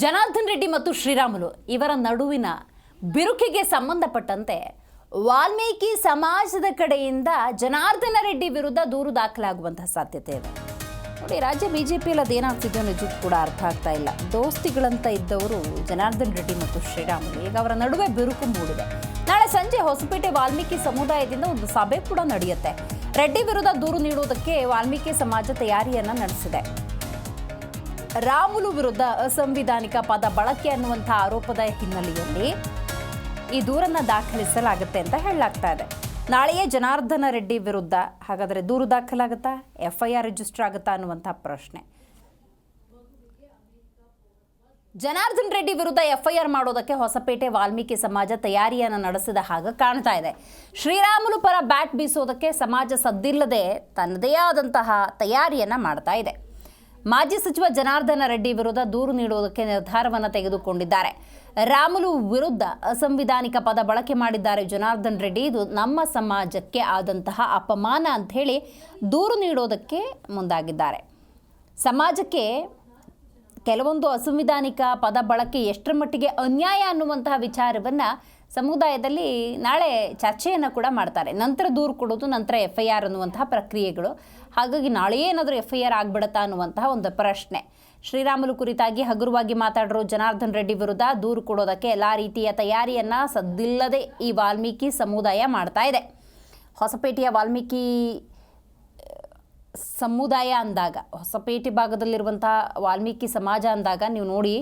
ಜನಾರ್ದನ್ ರೆಡ್ಡಿ ಮತ್ತು ಶ್ರೀರಾಮುಲು ಇವರ ನಡುವಿನ ಬಿರುಕಿಗೆ ಸಂಬಂಧಪಟ್ಟಂತೆ ವಾಲ್ಮೀಕಿ ಸಮಾಜದ ಕಡೆಯಿಂದ ಜನಾರ್ದನ ರೆಡ್ಡಿ ವಿರುದ್ಧ ದೂರು ದಾಖಲಾಗುವಂತಹ ಸಾಧ್ಯತೆ ಇದೆ. ನೋಡಿ, ರಾಜ್ಯ ಬಿಜೆಪಿಯಲ್ಲಿ ಅದೇನಾಗ್ತಿದೆಯೋ ನಿಜಕ್ಕೂ ಕೂಡ ಅರ್ಥ ಆಗ್ತಾ ಇಲ್ಲ. ದೋಸ್ತಿಗಳಂತ ಇದ್ದವರು ಜನಾರ್ದನ್ ರೆಡ್ಡಿ ಮತ್ತು ಶ್ರೀರಾಮುಲು. ಈಗ ಅವರ ನಡುವೆ ಬಿರುಕು ಮೂಡಿದೆ. ನಾಳೆ ಸಂಜೆ ಹೊಸಪೇಟೆ ವಾಲ್ಮೀಕಿ ಸಮುದಾಯದಿಂದ ಒಂದು ಸಭೆ ಕೂಡ ನಡೆಯುತ್ತೆ. ರೆಡ್ಡಿ ವಿರುದ್ಧ ದೂರು ನೀಡುವುದಕ್ಕೆ ವಾಲ್ಮೀಕಿ ಸಮಾಜ ತಯಾರಿಯನ್ನ ನಡೆಸಿದೆ. ರಾಮುಲು ವಿರುದ್ಧ ಅಸಂವಿಧಾನಿಕ ಪದ ಬಳಕೆ ಅನ್ನುವಂಥ ಆರೋಪದ ಹಿನ್ನೆಲೆಯಲ್ಲಿ ಈ ದೂರನ್ನ ದಾಖಲಿಸಲಾಗುತ್ತೆ ಅಂತ ಹೇಳಲಾಗ್ತಾ ಇದೆ. ನಾಳೆಯೇ ಜನಾರ್ದನ ರೆಡ್ಡಿ ವಿರುದ್ಧ, ಹಾಗಾದರೆ ದೂರು ದಾಖಲಾಗುತ್ತಾ? ಎಫ್ ಐ ಆರ್ ರಿಜಿಸ್ಟರ್ ಆಗುತ್ತಾ ಅನ್ನುವಂಥ ಪ್ರಶ್ನೆ. ಜನಾರ್ದನ್ ರೆಡ್ಡಿ ವಿರುದ್ಧ ಎಫ್ಐಆರ್ ಮಾಡೋದಕ್ಕೆ ಹೊಸಪೇಟೆ ವಾಲ್ಮೀಕಿ ಸಮಾಜ ತಯಾರಿಯನ್ನು ನಡೆಸಿದ ಹಾಗೆ ಕಾಣ್ತಾ ಇದೆ. ಶ್ರೀರಾಮುಲು ಪರ ಬ್ಯಾಟ್ ಬೀಸೋದಕ್ಕೆ ಸಮಾಜ ಸದ್ದಿಲ್ಲದೆ ತನ್ನದೇ ಆದಂತಹ ತಯಾರಿಯನ್ನು ಮಾಡ್ತಾ ಇದೆ. ಮಾಜಿ ಸಚಿವ ಜನಾರ್ದನ ರೆಡ್ಡಿ ವಿರುದ್ಧ ದೂರು ನೀಡುವುದಕ್ಕೆ ನಿರ್ಧಾರವನ್ನು ತೆಗೆದುಕೊಂಡಿದ್ದಾರೆ. ರಾಮುಲು ವಿರುದ್ಧ ಅಸಂವಿಧಾನಿಕ ಪದ ಬಳಕೆ ಮಾಡಿದ್ದಾರೆ ಜನಾರ್ದನ್ ರೆಡ್ಡಿ. ಇದು ನಮ್ಮ ಸಮಾಜಕ್ಕೆ ಆದಂತಹ ಅಪಮಾನ ಅಂತ ಹೇಳಿ ದೂರು ನೀಡೋದಕ್ಕೆ ಮುಂದಾಗಿದ್ದಾರೆ. ಸಮಾಜಕ್ಕೆ ಕೆಲವೊಂದು ಅಸಂವಿಧಾನಿಕ ಪದ ಬಳಕೆ ಎಷ್ಟರ ಮಟ್ಟಿಗೆ ಅನ್ಯಾಯ ಅನ್ನುವಂತಹ ವಿಚಾರವನ್ನು ಸಮುದಾಯದಲ್ಲಿ ನಾಳೆ ಚರ್ಚೆಯನ್ನು ಕೂಡ ಮಾಡ್ತಾರೆ. ನಂತರ ದೂರು ಕೊಡೋದು, ನಂತರ ಎಫ್ ಐ ಆರ್ ಅನ್ನುವಂತಹ ಪ್ರಕ್ರಿಯೆಗಳು. ಹಾಗಾಗಿ ನಾಳೆ ಏನಾದರೂ ಎಫ್ ಐ ಆರ್ ಆಗ್ಬಿಡತ್ತಾ ಅನ್ನುವಂತಹ ಒಂದು ಪ್ರಶ್ನೆ. ಶ್ರೀರಾಮುಲು ಕುರಿತಾಗಿ ಹಗುರವಾಗಿ ಮಾತಾಡಿರೋ ಜನಾರ್ದನ್ ರೆಡ್ಡಿ ವಿರುದ್ಧ ದೂರು ಕೊಡೋದಕ್ಕೆ ಎಲ್ಲ ರೀತಿಯ ತಯಾರಿಯನ್ನು ಸದ್ದಿಲ್ಲದೆ ಈ ವಾಲ್ಮೀಕಿ ಸಮುದಾಯ ಮಾಡ್ತಾ ಇದೆ. ಹೊಸಪೇಟೆಯ ವಾಲ್ಮೀಕಿ ಸಮುದಾಯ ಅಂದಾಗ ಹೊಸಪೇಟೆ ಭಾಗದಲ್ಲಿರುವಂತಹ ವಾಲ್ಮೀಕಿ ಸಮಾಜ ಅಂದಾಗ ನೀವು ನೋಡಿ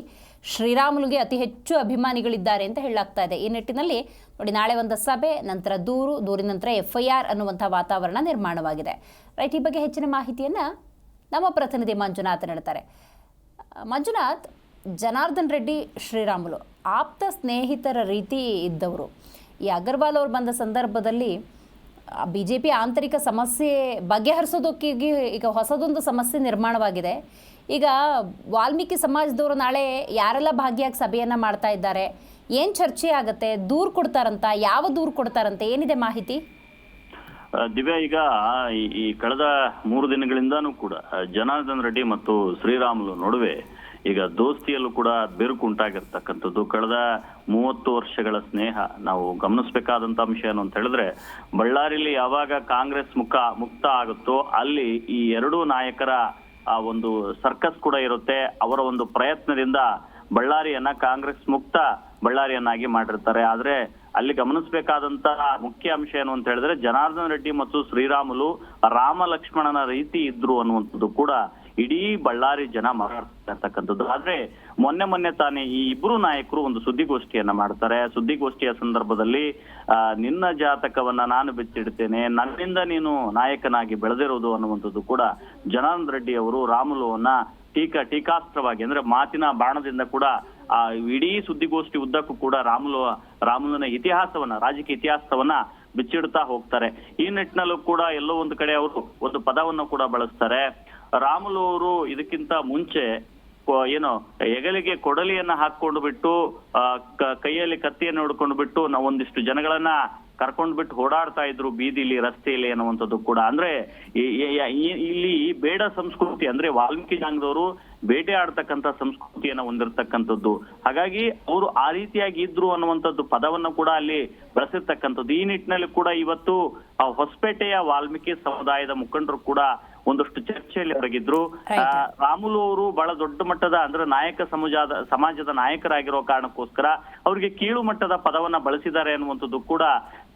ಶ್ರೀರಾಮುಲುಗೆ ಅತಿ ಹೆಚ್ಚು ಅಭಿಮಾನಿಗಳಿದ್ದಾರೆ ಅಂತ ಹೇಳಲಾಗ್ತಾ ಇದೆ. ಈ ನಿಟ್ಟಿನಲ್ಲಿ ನೋಡಿ, ನಾಳೆ ಒಂದು ಸಭೆ, ನಂತರ ದೂರು, ದೂರಿನ ನಂತರ ಎಫ್ ಐ ಆರ್ ಅನ್ನುವಂಥ ವಾತಾವರಣ ನಿರ್ಮಾಣವಾಗಿದೆ. ರೈಟ್, ಈ ಬಗ್ಗೆ ಹೆಚ್ಚಿನ ಮಾಹಿತಿಯನ್ನು ನಮ್ಮ ಪ್ರತಿನಿಧಿ ಮಂಜುನಾಥ್ ನೀಡ್ತಾರೆ. ಮಂಜುನಾಥ್, ಜನಾರ್ದನ್ ರೆಡ್ಡಿ, ಶ್ರೀರಾಮುಲು, ಆಪ್ತ ಸ್ನೇಹಿತರ ರೀತಿ ಇದ್ದವರು. ಈ ಅಗರ್ವಾಲ್ ಅವರು ಬಂದ ಸಂದರ್ಭದಲ್ಲಿ ಬಿ ಜೆ ಪಿ ಆಂತರಿಕ ಸಮಸ್ಯೆ ಬಗೆಹರಿಸೋದಕ್ಕೆ ಈಗ ಹೊಸದೊಂದು ಸಮಸ್ಯೆ ನಿರ್ಮಾಣವಾಗಿದೆ. ಈಗ ವಾಲ್ಮೀಕಿ ಸಮಾಜದವರು ನಾಳೆ ಯಾರೆಲ್ಲ ಭಾಗಿಯಾಗಿ ಸಭೆಯನ್ನು ಮಾಡ್ತಾ ಇದ್ದಾರೆ, ಏನು ಚರ್ಚೆ ಆಗುತ್ತೆ, ದೂರು ಕೊಡ್ತಾರಂತ, ಯಾವ ದೂರು ಕೊಡ್ತಾರಂತ, ಏನಿದೆ ಮಾಹಿತಿ? ದಿವ್ಯಾ, ಈಗ ಈ- ಕಳೆದ ಮೂರು ದಿನಗಳಿಂದನೂ ಕೂಡ ಜನಾರ್ದನ್ ರೆಡ್ಡಿ ಮತ್ತು ಶ್ರೀರಾಮುಲು ನಡುವೆ ಈಗ ದೋಸ್ತಿಯಲ್ಲೂ ಕೂಡ ಬಿರುಕು ಉಂಟಾಗಿರ್ತಕ್ಕಂಥದ್ದು. ಕಳೆದ ಮೂವತ್ತು ವರ್ಷಗಳ ಸ್ನೇಹ. ನಾವು ಗಮನಿಸಬೇಕಾದಂತ ಅಂಶ ಏನು ಅಂತ ಹೇಳಿದ್ರೆ, ಬಳ್ಳಾರಿಲಿ ಯಾವಾಗ ಕಾಂಗ್ರೆಸ್ ಮುಖ ಮುಕ್ತ ಆಗುತ್ತೋ ಅಲ್ಲಿ ಈ ಎರಡೂ ನಾಯಕರ ಆ ಒಂದು ಸರ್ಕಸ್ ಕೂಡ ಇರುತ್ತೆ. ಅವರ ಒಂದು ಪ್ರಯತ್ನದಿಂದ ಬಳ್ಳಾರಿಯನ್ನ ಕಾಂಗ್ರೆಸ್ ಮುಕ್ತ ಬಳ್ಳಾರಿಯನ್ನಾಗಿ ಮಾಡಿರ್ತಾರೆ. ಆದ್ರೆ ಅಲ್ಲಿ ಗಮನಿಸಬೇಕಾದಂತ ಮುಖ್ಯ ಅಂಶ ಏನು ಅಂತ ಹೇಳಿದ್ರೆ, ಜನಾರ್ದನ್ ರೆಡ್ಡಿ ಮತ್ತು ಶ್ರೀರಾಮುಲು ರಾಮ ಲಕ್ಷ್ಮಣನ ರೀತಿ ಇದ್ರು ಅನ್ನುವಂಥದ್ದು ಕೂಡ ಇಡೀ ಬಳ್ಳಾರಿ ಜನ ಮಾತಾಡ್ತಕ್ಕಂಥದ್ದು ಆದ್ರೆ ಮೊನ್ನೆ ಮೊನ್ನೆ ತಾನೇ ಈ ಇಬ್ರು ನಾಯಕರು ಒಂದು ಸುದ್ದಿಗೋಷ್ಠಿಯನ್ನ ಮಾಡ್ತಾರೆ. ಸುದ್ದಿಗೋಷ್ಠಿಯ ಸಂದರ್ಭದಲ್ಲಿ ನಿನ್ನ ಜಾತಕವನ್ನ ನಾನು ಬಿಚ್ಚಿಡ್ತೇನೆ, ನನ್ನಿಂದ ನೀನು ನಾಯಕನಾಗಿ ಬೆಳೆದಿರೋದು ಅನ್ನುವಂಥದ್ದು ಕೂಡ ಜನಾನಂದ ರೆಡ್ಡಿ ಅವರು ರಾಮುಲುವನ್ನ ಟೀಕಾ, ಟೀಕಾಸ್ತ್ರವಾಗಿ ಅಂದ್ರೆ ಮಾತಿನ ಬಾಣದಿಂದ ಕೂಡ, ಆ, ಇಡೀ ಸುದ್ದಿಗೋಷ್ಠಿ ಉದ್ದಕ್ಕೂ ಕೂಡ ರಾಮುಲು ರಾಮುಲನ ಇತಿಹಾಸವನ್ನ, ರಾಜಕೀಯ ಇತಿಹಾಸವನ್ನ ಬಿಚ್ಚಿಡ್ತಾ ಹೋಗ್ತಾರೆ. ಈ ನಿಟ್ಟಿನಲ್ಲೂ ಕೂಡ ಎಲ್ಲೋ ಒಂದು ಕಡೆ ಅವರು ಒಂದು ಪದವನ್ನು ಕೂಡ ಬಳಸ್ತಾರೆ. ರಾಮುಲು ಅವರು ಇದಕ್ಕಿಂತ ಮುಂಚೆ ಏನು, ಹೆಗಲಿಗೆ ಕೊಡಲಿಯನ್ನ ಹಾಕೊಂಡು ಬಿಟ್ಟು ಕೈಯಲ್ಲಿ ಕತ್ತಿಯನ್ನು ಹಿಡ್ಕೊಂಡು ಬಿಟ್ಟು, ನಾವು ಒಂದಿಷ್ಟು ಜನಗಳನ್ನ ಕರ್ಕೊಂಡು ಬಿಟ್ಟು ಓಡಾಡ್ತಾ ಇದ್ರು ಬೀದಿಲಿ ರಸ್ತೆಯಲ್ಲಿ ಅನ್ನುವಂಥದ್ದು ಕೂಡ. ಅಂದ್ರೆ ಇಲ್ಲಿ ಬೇಡ ಸಂಸ್ಕೃತಿ, ಅಂದ್ರೆ ವಾಲ್ಮೀಕಿ ಜನಾಂಗದವರು ಬೇಟೆ ಆಡ್ತಕ್ಕಂತ ಸಂಸ್ಕೃತಿಯನ್ನ ಹೊಂದಿರತಕ್ಕಂಥದ್ದು. ಹಾಗಾಗಿ ಅವರು ಆ ರೀತಿಯಾಗಿ ಇದ್ರು ಅನ್ನುವಂಥದ್ದು ಪದವನ್ನು ಕೂಡ ಅಲ್ಲಿ ಬಳಸಿರ್ತಕ್ಕಂಥದ್ದು. ಈ ನಿಟ್ಟಿನಲ್ಲಿ ಕೂಡ ಇವತ್ತು ಹೊಸಪೇಟೆಯ ವಾಲ್ಮೀಕಿ ಸಮುದಾಯದ ಮುಖಂಡರು ಕೂಡ ಒಂದಷ್ಟು ಚರ್ಚೆಯಲ್ಲಿ ತೊಡಗಿದ್ರು ರಾಮುಲು ಅವರು ಬಹಳ ದೊಡ್ಡ ಮಟ್ಟದ ಅಂದ್ರೆ ನಾಯಕ ಸಮಾಜದ ಸಮಾಜದ ನಾಯಕರಾಗಿರೋ ಕಾರಣಕ್ಕೋಸ್ಕರ ಅವರಿಗೆ ಕೀಳು ಮಟ್ಟದ ಪದವನ್ನ ಬಳಸಿದ್ದಾರೆ ಅನ್ನುವಂಥದ್ದು ಕೂಡ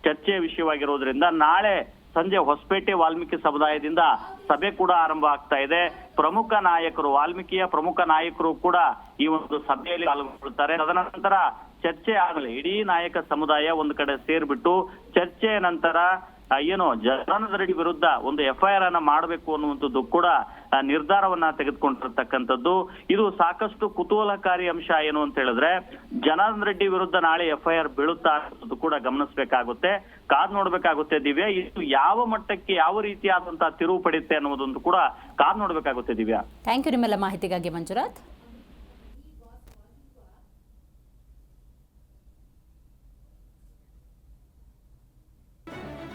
ಚರ್ಚೆಯ ವಿಷಯವಾಗಿರೋದ್ರಿಂದ ನಾಳೆ ಸಂಜೆ ಹೊಸಪೇಟೆ ವಾಲ್ಮೀಕಿ ಸಮುದಾಯದಿಂದ ಸಭೆ ಕೂಡ ಆರಂಭ ಆಗ್ತಾ ಇದೆ. ಪ್ರಮುಖ ನಾಯಕರು ವಾಲ್ಮೀಕಿಯ ಪ್ರಮುಖ ನಾಯಕರು ಕೂಡ ಈ ಒಂದು ಸಭೆಯಲ್ಲಿ ಪಾಲ್ಗೊಳ್ಳುತ್ತಾರೆ. ತದನಂತರ ಚರ್ಚೆ ಆಗಲಿ. ಇಡೀ ನಾಯಕ ಸಮುದಾಯ ಒಂದು ಕಡೆ ಸೇರ್ಬಿಟ್ಟು ಚರ್ಚೆಯ ನಂತರ ಏನು ಜನಾರ್ದನ ರೆಡ್ಡಿ ವಿರುದ್ಧ ಒಂದು ಎಫ್ಐಆರ್ ಅನ್ನ ಮಾಡಬೇಕು ಅನ್ನುವಂಥದ್ದು ಕೂಡ ನಿರ್ಧಾರವನ್ನ ತೆಗೆದುಕೊಂಡಿರ್ತಕ್ಕಂಥದ್ದು. ಇದು ಸಾಕಷ್ಟು ಕುತೂಹಲಕಾರಿ ಅಂಶ ಏನು ಅಂತ ಹೇಳಿದ್ರೆ, ಜನಾರ್ದನ್ ರೆಡ್ಡಿ ವಿರುದ್ಧ ನಾಳೆ ಎಫ್ಐಆರ್ ಬೀಳುತ್ತಾ ಅನ್ನೋದು ಕೂಡ ಗಮನಿಸಬೇಕಾಗುತ್ತೆ. ಕಾದ್ ನೋಡ್ಬೇಕಾಗುತ್ತೆ ದಿವ್ಯಾ. ಇದು ಯಾವ ಮಟ್ಟಕ್ಕೆ ಯಾವ ರೀತಿಯಾದಂತಹ ತಿರುವು ಪಡೆಯುತ್ತೆ ಅನ್ನೋದೊಂದು ಕೂಡ ಕಾದ್ ನೋಡ್ಬೇಕಾಗುತ್ತೆ ದಿವ್ಯಾ. ಥ್ಯಾಂಕ್ ಯು ನಿಮ್ಮೆಲ್ಲ ಮಾಹಿತಿಗಾಗಿ ಮಂಜುನಾಥ್.